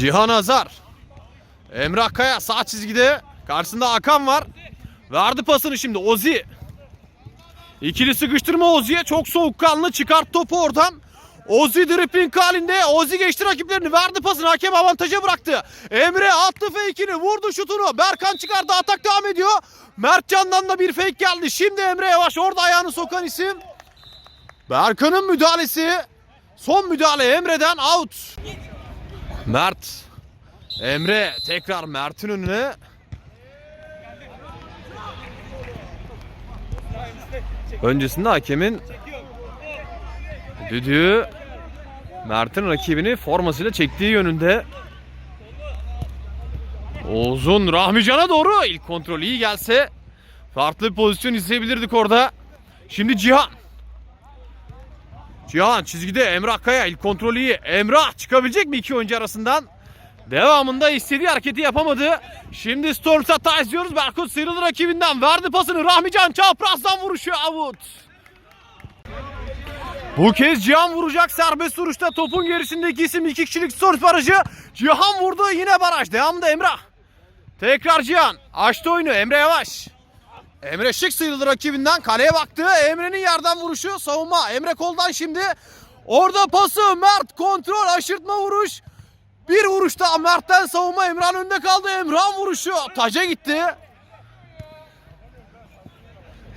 Cihan Azar. Emrah Kaya sağ çizgide. Karşısında Hakan var. Verdi pasını şimdi Ozi. İkili sıkıştırma Ozi'ye çok soğukkanlı çıkart topu oradan. Ozi dripping halinde. Ozi geçti rakiplerini. Verdi pasını. Hakem avantaja bıraktı. Emre attı fake'ini. Vurdu şutunu. Berkan çıkardı. Atak devam ediyor. Mertcan'dan da bir fake geldi. Şimdi Emre Yavaş orada ayağını sokan isim. Berkan'ın müdahalesi. Son müdahale Emre'den out. Mert. Emre tekrar Mert'in önüne. Öncesinde hakemin düdüğü Mert'in rakibini formasıyla çektiği yönünde. Uzun Rahmican'a doğru ilk kontrol iyi gelse farklı bir pozisyon izleyebilirdik orada. Şimdi Cihan. Cihan çizgide Emrah Kaya ilk kontrol iyi. Emrah çıkabilecek mi iki oyuncu arasından? Devamında istediği hareketi yapamadı. Şimdi Storm hata izliyoruz. Berkut sıyrıldı rakibinden. Verdi pasını Rahmican çaprazdan vuruşu out. Bu kez Cihan vuracak serbest vuruşta topun gerisindeki isim iki kişilik Storm barajı. Cihan vurdu yine baraj. Devamında Emrah. Tekrar Cihan. Açtı oyunu Emre Yavaş. Emre şık sıyrıldı rakibinden. Kaleye baktı. Emre'nin yerden vuruşu. Savunma. Emre koldan şimdi. Orada pası. Mert kontrol. Aşırtma vuruş. Bir vuruşta Mert'ten savunma. Emrah'ın önünde kaldı. Emrah vuruşu. Taca gitti.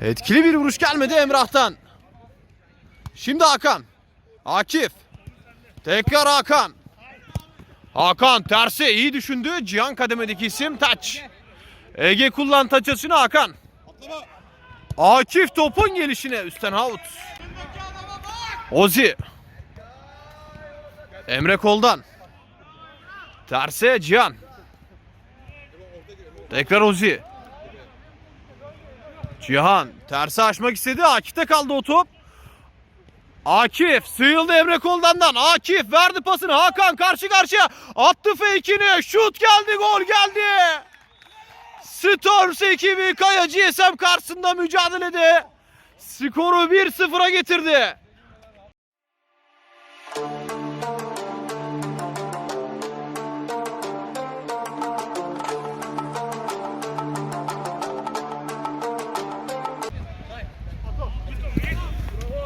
Etkili bir vuruş gelmedi Emrah'tan. Şimdi Hakan. Akif. Tekrar Hakan. Hakan tersi iyi düşündü. Cihan kademedeki isim Taç. Ege kullan taç atışını Hakan. Akif topun gelişine üstten out. Ozi. Emre koldan. Terse Cihan. Tekrar Ozi. Cihan terse açmak istedi. Akif'te kaldı o top. Akif sıyrıldı Emre Koldan'dan. Akif verdi pasını. Hakan karşı karşıya attı fake'ini. Şut geldi, gol geldi. Storms ekibi Kaya GSM karşısında mücadelede skoru 1-0'a getirdi.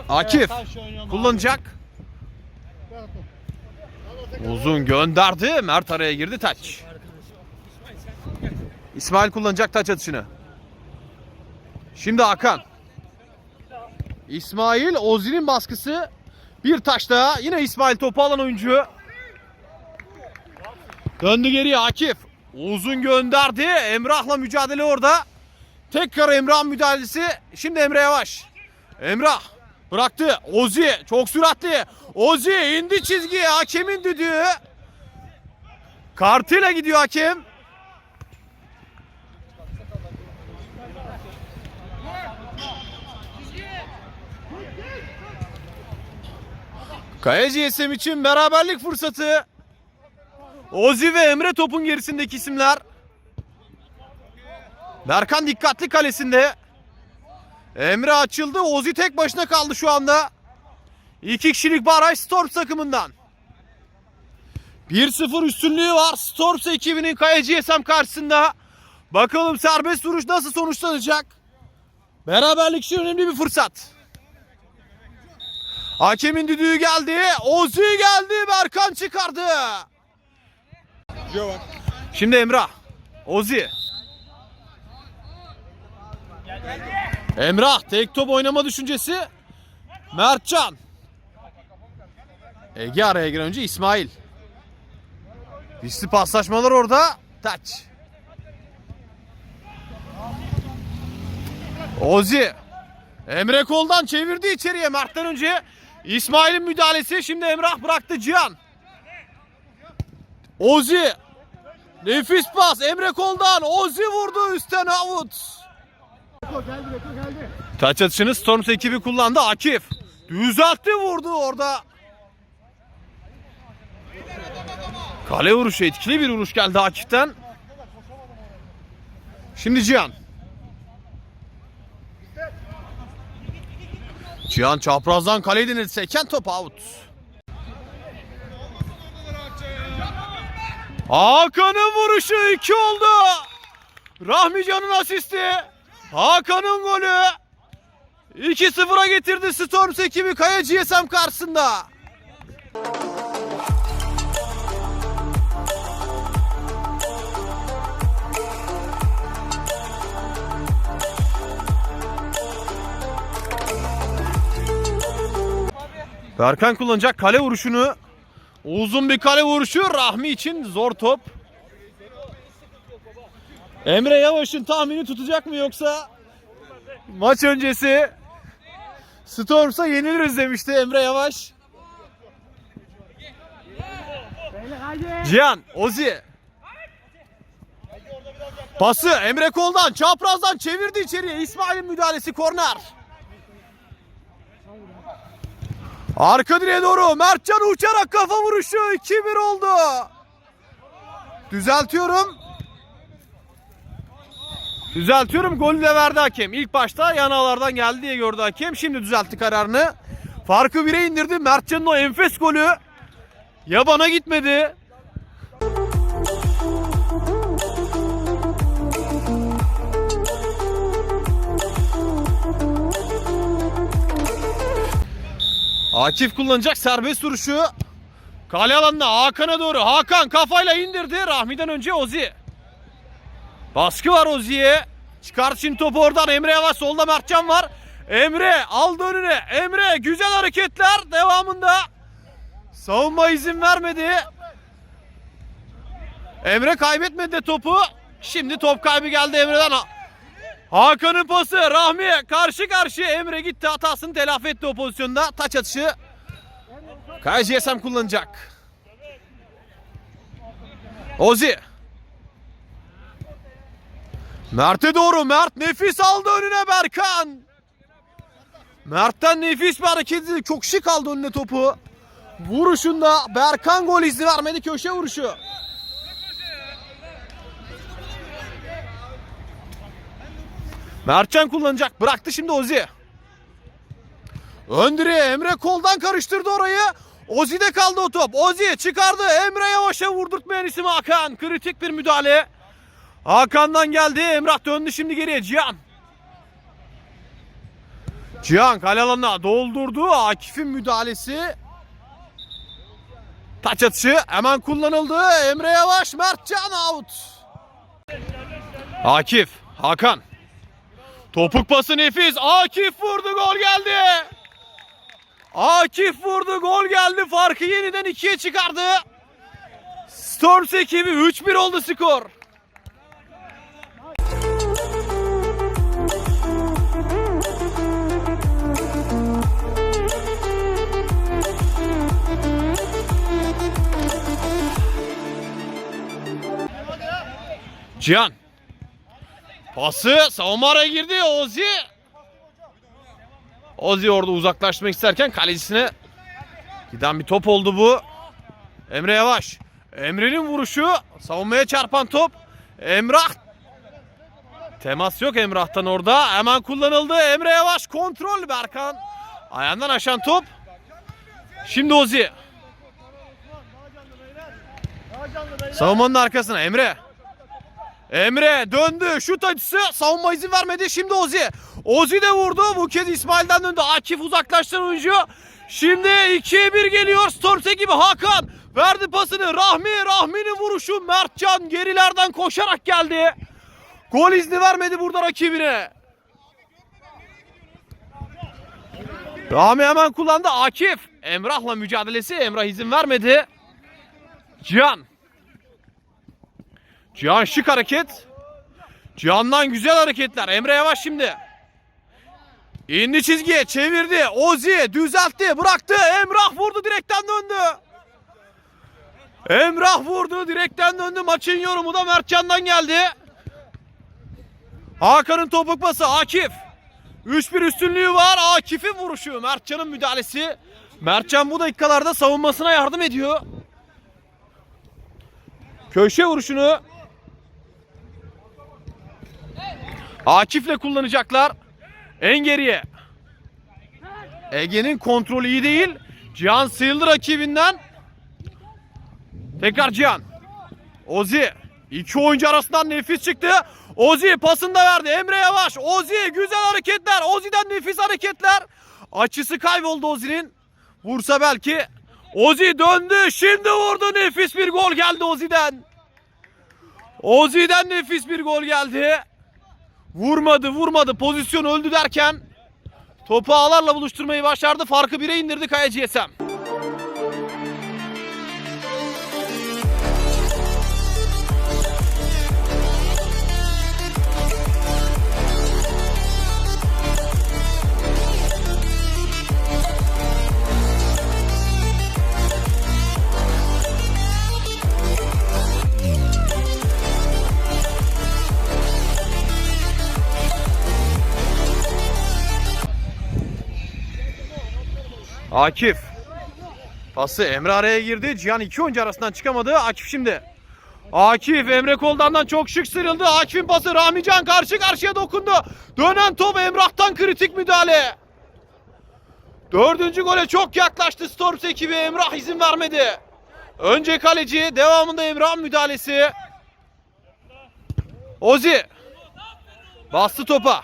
Akif kullanacak. Uzun gönderdi. Mert araya girdi taç. İsmail kullanacak taç atışını. Şimdi Hakan. İsmail Ozi'nin baskısı. Bir taş daha. Yine İsmail topu alan oyuncu. Döndü geriye Akif. Uzun gönderdi. Emrah'la mücadele orada. Tekrar Emrah'ın müdahalesi. Şimdi Emre Yavaş. Emrah bıraktı. Ozi çok süratli. Ozi indi çizgiye. Hakemin düdüğü. Kartıyla gidiyor hakem. Kaya GSM için beraberlik fırsatı. Ozi ve Emre topun gerisindeki isimler. Berkan dikkatli kalesinde. Emre açıldı. Ozi tek başına kaldı şu anda. İki kişilik baraj Storms takımından. 1-0 üstünlüğü var Storms ekibinin Kaya GSM karşısında. Bakalım serbest vuruş nasıl sonuçlanacak. Beraberlik için önemli bir fırsat. Hakemin düdüğü geldi. Ozi geldi. Berkan çıkardı. Şimdi Emrah. Ozi. Emrah tek top oynama düşüncesi. Mertcan. Ege araya giren önce İsmail. Dişli paslaşmalar orada. Taç. Ozi. Emre koldan çevirdi içeriye Mert'ten önce. İsmail'in müdahalesi. Şimdi Emrah bıraktı Cihan. Ozi. Nefis pas. Emre koldan. Ozi vurdu üstten out. Taç atışını Storms ekibi kullandı. Akif. Düzeltti vurdu orada. Kale vuruşu etkili bir vuruş geldi Akif'ten. Şimdi Cihan. Cihan çaprazdan kaleyi denedi. Seken top out. Hakan'ın vuruşu 2 oldu. Rahmican'ın asisti. Hakan'ın golü. 2-0'a getirdi Storms ekibi Kaya GSM karşısında. Berkan kullanacak kale vuruşunu. Uzun bir kale vuruşu Rahmi için zor top. Emre Yavaş'ın tahmini tutacak mı yoksa maç öncesi Storms'a yeniliriz demişti Emre Yavaş. Cihan, Ozi. Pası Emre Kol'dan, çaprazdan çevirdi içeriye. İsmail'in müdahalesi korner. Arka direğe doğru Mertcan uçarak kafa vuruşu 2-1 oldu. Düzeltiyorum. Düzeltiyorum golü de verdi hakem. İlk başta yanağlardan geldi diye gördü hakem. Şimdi düzeltti kararını. Farkı 1'e indirdi. Mertcan'ın o enfes golü yabana gitmedi. Akif kullanacak serbest vuruşu. Kale alanına Hakan'a doğru. Hakan kafayla indirdi. Rahmi'den önce Ozi. Baskı var Ozi'ye. Çıkart şimdi topu oradan. Emre Yavaş solda Mertcan var. Emre aldı önüne. Emre güzel hareketler devamında. Savunma izin vermedi. Emre kaybetmedi de topu. Şimdi top kaybı geldi Emre'den. Hakan'ın pası Rahmi karşı karşıya Emre gitti hatasını telafi etti o pozisyonda. Taç atışı. KGSM kullanacak. Ozi. Mert'e doğru. Mert nefis aldı önüne Berkan. Mert'ten nefis bir hareket. Çok şık aldı önüne topu. Vuruşunda Berkan gol izni vermedi köşe vuruşu. Mertcan kullanacak. Bıraktı şimdi Ozi. Ön direğe Emre koldan karıştırdı orayı. Ozi'de kaldı o top. Ozi çıkardı. Emre Yavaş'a vurdurtmayan isim Hakan. Kritik bir müdahale. Hakan'dan geldi. Emrah döndü şimdi geriye. Cihan. Cihan kale alanına doldurdu. Akif'in müdahalesi. Taç atışı hemen kullanıldı. Emre Yavaş, Mertcan out. Akif, Hakan. Topuk pası nefis. Akif vurdu gol geldi. Akif vurdu gol geldi. Farkı yeniden ikiye çıkardı. Storms ekibi 3-1 oldu skor. Cihan. Pası savunma girdi Ozi. Ozi orada uzaklaşmak isterken kalecisine giden bir top oldu bu. Emre Yavaş. Emre'nin vuruşu savunmaya çarpan top. Emrah. Temas yok Emrah'tan orada. Hemen kullanıldı. Emre Yavaş kontrol Berkan. Ayağından aşan top. Şimdi Ozi. Savunmanın arkasına Emre. Emre döndü. Şut açısı. Savunma izin vermedi. Şimdi Ozi. Ozi de vurdu. Bu kez İsmail'den döndü. Akif uzaklaştıran oyuncu. Şimdi 2'ye 1 geliyor. Stormse gibi Hakan. Verdi pasını. Rahmi. Rahmi'nin vuruşu. Mertcan gerilerden koşarak geldi. Gol izni vermedi burada rakibine. Rahmi hemen kullandı. Akif. Emrah'la mücadelesi. Emrah izin vermedi. Cihan. Cihan şık hareket. Cihan'dan güzel hareketler. Emre Yavaş şimdi. İndi çizgiye çevirdi. Ozi düzeltti bıraktı. Emrah vurdu direkten döndü. Emrah vurdu direkten döndü. Maçın yorumu da Mertcan'dan geldi. Hakan'ın topuk pası Akif. 3-1 üstünlüğü var. Akif'in vuruşu. Mertcan'ın müdahalesi. Mertcan bu dakikalarda savunmasına yardım ediyor. Köşe vuruşunu Akif'le kullanacaklar. En geriye. Ege'nin kontrolü iyi değil. Cihan sıyrıldı rakibinden. Tekrar Cihan. Ozi. İki oyuncu arasından nefis çıktı. Ozi pasını da verdi. Emre Yavaş. Ozi güzel hareketler. Ozi'den nefis hareketler. Açısı kayboldu Ozi'nin. Vursa belki. Ozi döndü. Şimdi vurdu. Nefis bir gol geldi Ozi'den. Ozi'den nefis bir gol geldi. Vurmadı vurmadı. Pozisyon öldü derken topu ağlarla buluşturmayı başardı. Farkı 1'e indirdi Kaya GSM. Akif. Pası Emre araya girdi. Cihan iki oyuncu arasından çıkamadı. Akif şimdi. Akif Emre Koldan'dan çok şık sıyrıldı. Akif'in pası Rahmican karşı karşıya dokundu. Dönen top Emrah'tan kritik müdahale. Dördüncü gole çok yaklaştı Storms ekibi. Emrah izin vermedi. Önce kaleci devamında Emrah'ın müdahalesi. Ozi. Bastı topa.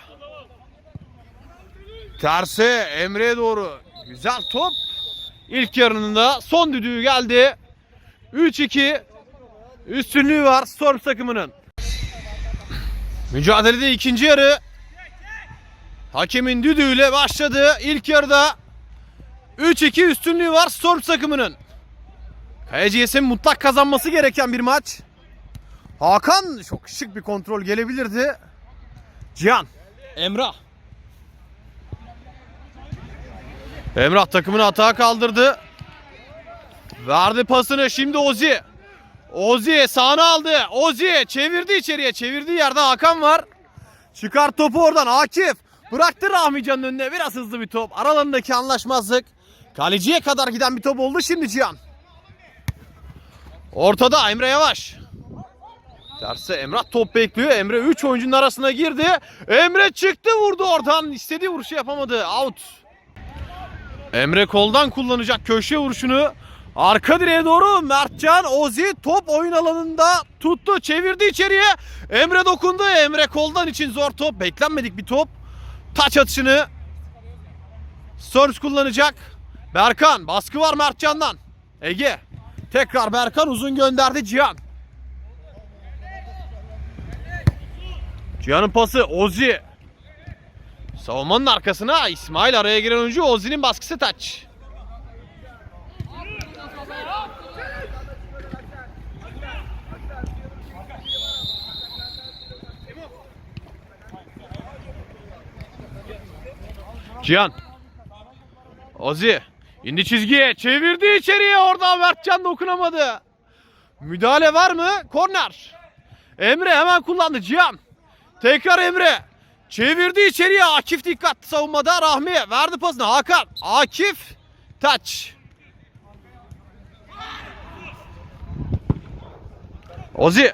Terse Emre'ye doğru. Güzel top. İlk yarının son düdüğü geldi. 3-2 üstünlüğü var Storm takımının. Mücadelede ikinci yarı hakemin düdüğüyle başladı. İlk yarıda 3-2 üstünlüğü var Storm takımının. KCS'in mutlak kazanması gereken bir maç. Hakan çok şık bir kontrol gelebilirdi. Cihan. Emrah. Emrah takımını hata kaldırdı. Verdi pasını şimdi Ozi. Ozi sağına aldı. Ozi çevirdi içeriye. Çevirdiği yerde Hakan var. Çıkar topu oradan Akif. Bıraktı Rahmican'ın önüne. Biraz hızlı bir top. Aralarındaki anlaşmazlık. Kaleciye kadar giden bir top oldu şimdi Cihan. Ortada Emre Yavaş. Terse Emrah top bekliyor. Emre 3 oyuncunun arasına girdi. Emre çıktı vurdu oradan. İstediği vuruşu yapamadı. Out. Emre koldan kullanacak köşe vuruşunu. Arka direğe doğru Mertcan Ozi top oyun alanında tuttu çevirdi içeriye. Emre dokundu. Emre koldan için zor top. Beklenmedik bir top. Taç atışını Sörz kullanacak. Berkan baskı var Mertcan'dan. Ege. Tekrar Berkan uzun gönderdi Cihan. Cihan'ın pası Ozi. Savunmanın arkasına İsmail araya giren oyuncu Ozi'nin baskısı taç. Cihan. Ozi. indi çizgiye. Çevirdi içeriye. Orada Mertcan dokunamadı. Müdahale var mı? Korner. Emre hemen kullandı. Cihan. Tekrar Emre. Çevirdi içeriye. Akif dikkatli savunmada. Rahmi verdi pasını. Hakan. Akif. Taç. Ozi.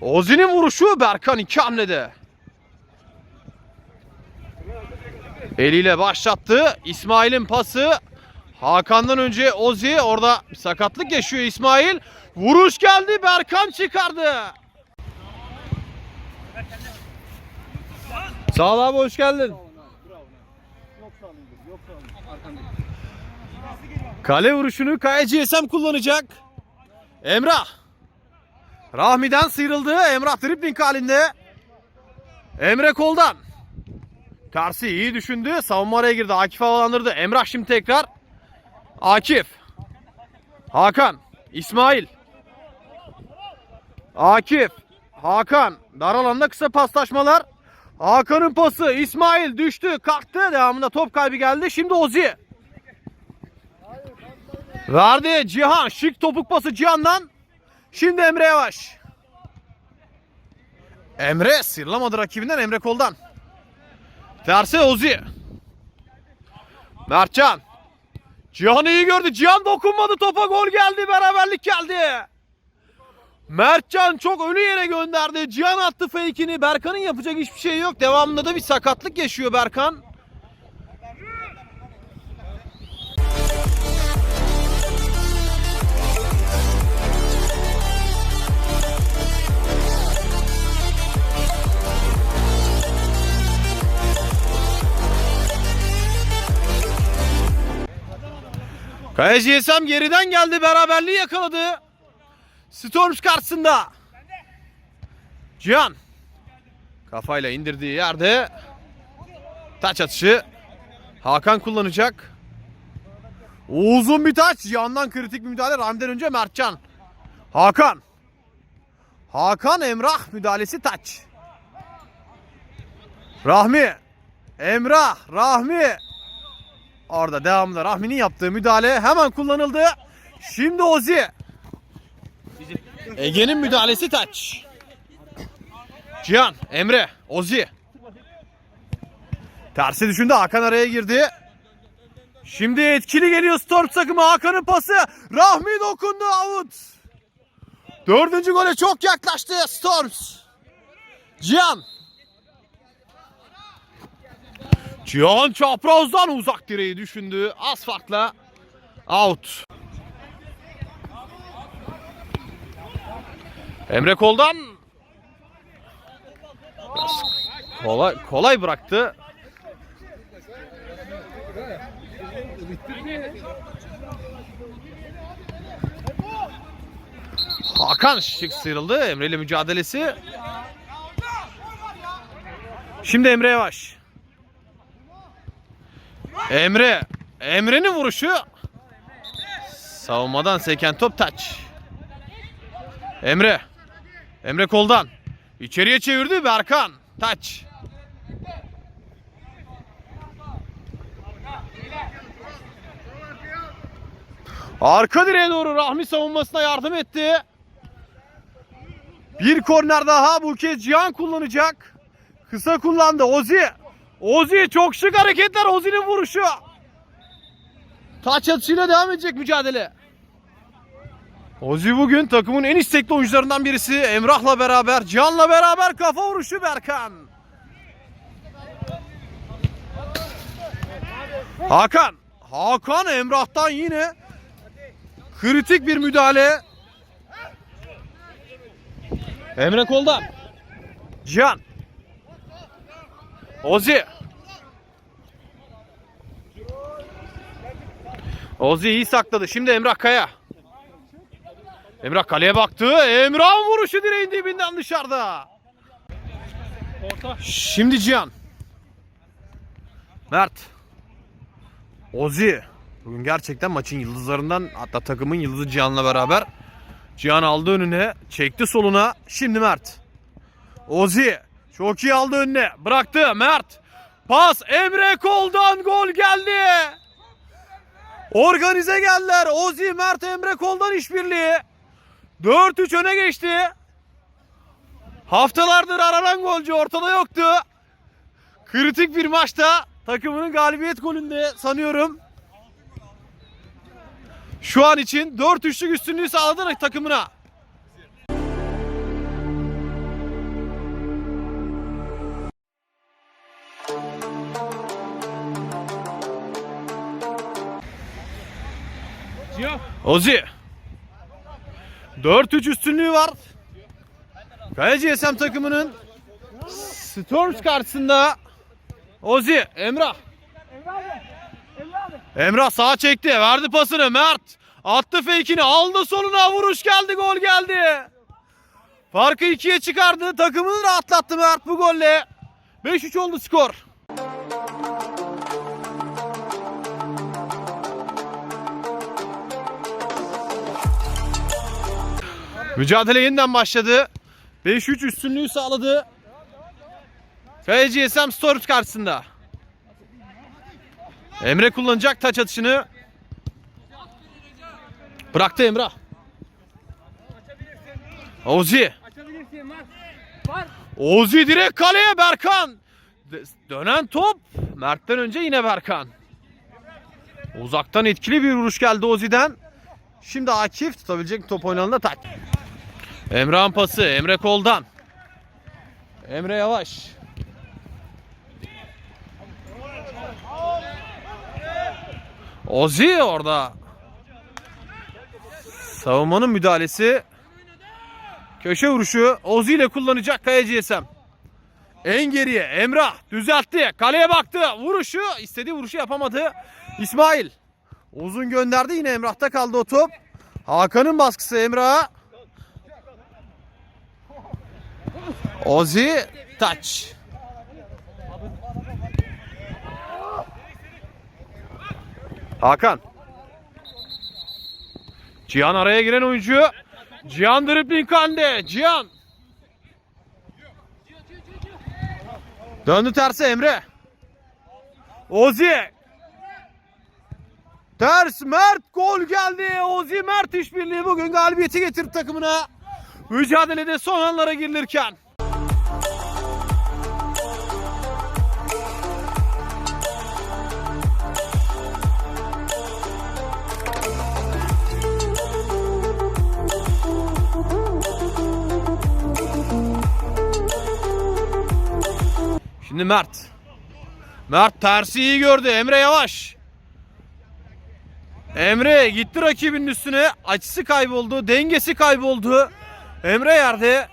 Ozi'nin vuruşu Berkan iki hamlede. Eliyle başlattı. İsmail'in pası. Hakan'dan önce Ozi orada sakatlık yaşıyor İsmail. Vuruş geldi Berkan çıkardı. Sağ ol abi hoş geldin. Kale vuruşunu GSM kullanacak. Emrah. Rahmi'den sıyrıldı. Emrah dribbling halinde. Emre koldan. Karşı iyi düşündü. Savunma araya girdi. Akif havalandırdı. Emrah şimdi tekrar. Akif. Hakan. İsmail. Akif. Hakan. Dar alanda kısa paslaşmalar. Hakan'ın pası. İsmail düştü. Kalktı. Devamında top kaybı geldi. Şimdi Ozi. Verdi Cihan. Şık topuk pası Cihan'dan. Şimdi Emre Yavaş. Emre sıyrılamadı rakibinden Emre koldan. Terse Ozi. Mertcan. Cihan iyi gördü. Cihan dokunmadı topa gol geldi. Beraberlik geldi. Mertcan çok ölü yere gönderdi. Cihan attı fake'ini. Berkan'ın yapacak hiçbir şey yok. Devamında da bir sakatlık yaşıyor Berkan. Kaleci Esam geriden geldi. Beraberliği yakaladı. Storms karşısında. Cihan. Kafayla indirdiği yerde taç atışı Hakan kullanacak. Uzun bir taç. Cihan'dan kritik bir müdahale. Rahmi'den önce Mertcan. Hakan. Hakan Emrah müdahalesi taç. Rahmi. Emrah. Rahmi. Orada devamlı Rahmi'nin yaptığı müdahale hemen kullanıldı. Şimdi Ozi. Ege'nin müdahalesi taç. Cihan, Emre, Ozi. Tersi düşündü Hakan araya girdi. Şimdi etkili geliyor Storm takımı Hakan'ın pası. Rahmi dokundu out. Dördüncü gole çok yaklaştı Storms. Cihan. Cihan çaprazdan uzak direği düşündü. Az farkla out. Emre Kol'dan kolay, kolay bıraktı. Hakan şık sıyrıldı. Emre ile mücadelesi. Şimdi Emre Yavaş. Emre. Emre'nin vuruşu. Savunmadan seken top taç. Emre. Emre koldan. İçeriye çevirdi Berkan. Taç. Arka direğe doğru Rahmi savunmasına yardım etti. Bir korner daha bu kez Cihan kullanacak. Kısa kullandı Ozi. Ozi çok şık hareketler Ozi'nin vuruşu. Taç atışıyla devam edecek mücadele. Ozi bugün takımın en istekli oyuncularından birisi. Emrah'la beraber, Cihan'la beraber kafa vuruşu Berkan. Hakan. Hakan Emrah'tan yine kritik bir müdahale. Emre koldan. Cihan. Ozi. Ozi iyi sakladı. Şimdi Emrah Kaya. Emrah kaleye baktı. Emrah vuruşu direğin dibinden dışarıda. Şimdi Cihan. Mert. Ozi. Bugün gerçekten maçın yıldızlarından hatta takımın yıldızı Cihan'la beraber. Cihan aldı önüne. Çekti soluna. Şimdi Mert. Ozi. Çok iyi aldı önüne. Bıraktı. Mert. Pas. Emre Kol'dan gol geldi. Organize geldiler. Ozi, Mert, Emre Kol'dan işbirliği. 4-3 öne geçti. Haftalardır aranan golcü ortada yoktu. Kritik bir maçta takımının galibiyet golünde sanıyorum. Şu an için 4-3'lük üstünlüğü sağladı takımına. Ozi. 4-3 üstünlüğü var. Kaleci SM takımının Storms karşısında Ozi, Emrah. Emrah sağa çekti. Verdi pasını. Mert. Attı fake'ini. Aldı soluna. Vuruş geldi. Gol geldi. Farkı ikiye çıkardı. Takımını rahatlattı Mert bu golle. 5-3 oldu skor. Mücadele yeniden başladı. 5-3 üstünlüğü sağladı. Kaleci SM Storms karşısında. Emre kullanacak taç atışını. Bıraktı Emrah. Ozi. Ozi direkt kaleye Berkan. Dönen top. Mert'ten önce yine Berkan. Uzaktan etkili bir vuruş geldi Ozi'den. Şimdi Akif tutabilecek top oynanında taç. Emrah'ın pası. Emre koldan. Emre yavaş. Ozi orada. Savunmanın müdahalesi. Köşe vuruşu Ozi ile kullanacak Kaya GSM. En geriye Emrah düzeltti. Kaleye baktı. Vuruşu istediği vuruşu yapamadı. İsmail. Uzun gönderdi yine Emrah'ta kaldı o top. Hakan'ın baskısı Emrah'a. Ozi taç. Hakan. Cihan araya giren oyuncu. Cihan dribbling halinde. Cihan. Döndü terse Emre. Ozi. Ters Mert gol geldi. Ozi Mert işbirliği bugün galibiyeti getirdi takımına. Mücadelede son anlara girilirken. Şimdi Mert. Mert tersi iyi gördü. Emre yavaş. Emre gitti rakibinin üstüne. Açısı kayboldu. Dengesi kayboldu. Emre yerde.